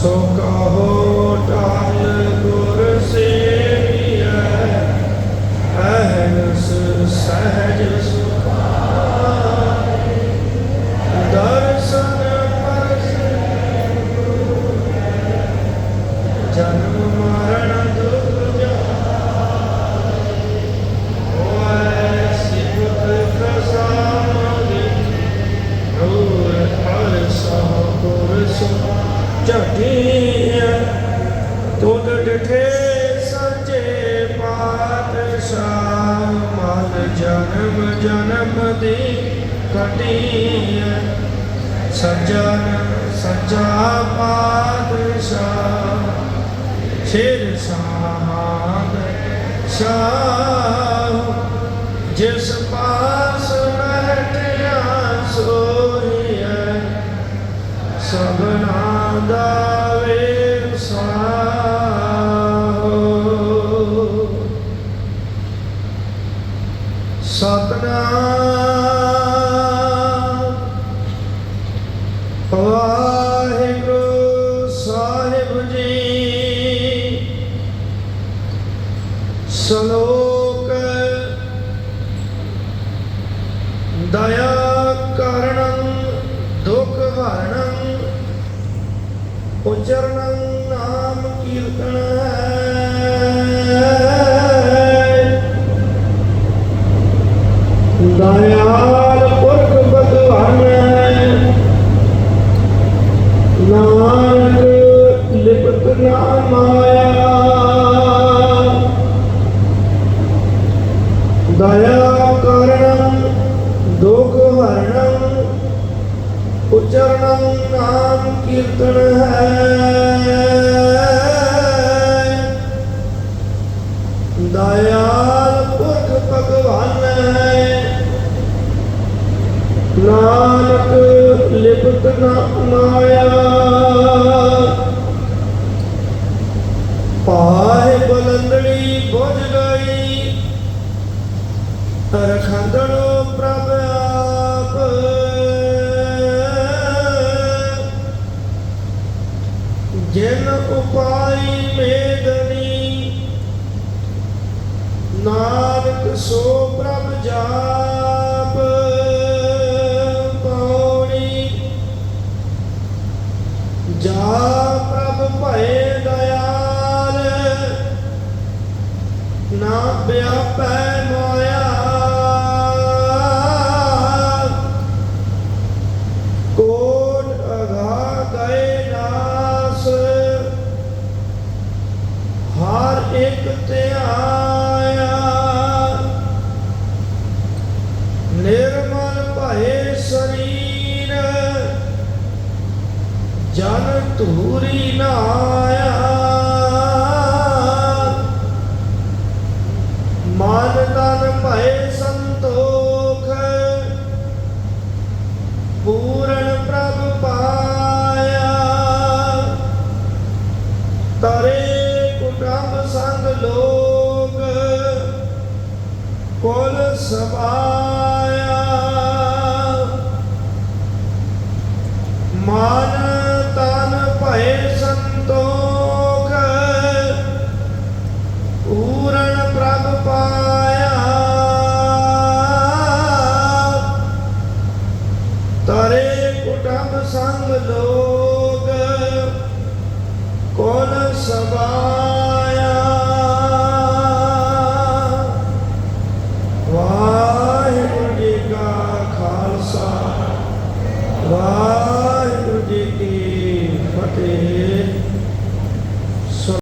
ਸੋ ਕਹੋ ਟਾਲ ਗੁਰ ਸੇਵੀਐ ਅਹਨਸ ਸਹਜ ਸੁਭਾਏ। ਦਰਸ਼ਨ ਪਰਸ ਜਨਮ ਤੁਧ ਡਠੇ ਸੱਚੇ ਪਾਤਸ਼ਾਹ, ਮਨ ਜਨਮ ਜਨਮ ਦੀ ਕਟਿਆ ਸੱਜਣ ਸੱਚਾ ਪਾਤਸ਼ਾਹ, ਸਿਰ ਸਾਧ ਸ਼ਾਹ। ਜਿਸ ਪਾਸ ਬੈਠਿਆ ਸਤਨਾਮ। ਵਾਹਿਗੁਰੂ ਸਾਹਿਬ ਜੀ ਸ਼ਲੋਕ ਦਇਆ ਕਰਣੰ ਦੁਖ ਹਰਣੰ ਉਚਰਣੰ ਨਾਮ ਕੀਰਤਨ ਦਇਆਲ ਪੁਰਖ ਭਗਵਾਨ ਨਾਨਕ ਲਿਪਤ ਨਾ ਮਾਇਆ। ਦਇਆ ਕਰਣੰ ਦੁਖ ਹਰਣੰ ਉਚਰਣੰ ਨਾਮ ਕੀਰਤਨ ਹੈ। ਨਾਨਕ ਨਾ ਅਪਨਾਇਆ ਪਾਏ ਬਲੰਦੜੀ ਬੁਝ ਗਈ ਰਖੰਦੜੋ ਨਾ ਵਿਆਪੈ ਮਾਇਆ। ਕੋਟ ਅਗਾ ਗਏ ਨਾਸ। ਹਰ ਇੱਕ ਤੇ ਆਇਆ। ਨਿਰਮਲ ਭਏ ਸਰੀਰ। ਜਨ ਧੂਰੀ ਨਾਇਆ। ਮਨ ਭਏ ਸੰਤੋਖ ਪੂਰਨ ਪ੍ਰਭ ਪਾਇਆ। ਤਰੇ ਕੁਟੰਬ ਸੰਗ ਲੋਕ ਕੋਲ ਮਾਨ ਸੰਗ ਲੋਗ ਕੋਨ ਸਬਾਇਆ ਵਾਹਿਗੁਰੂ ਜੀ ਕਾ ਖਾਲਸਾ ਵਾਹਿਗੁਰੂ ਜੀ ਕੀ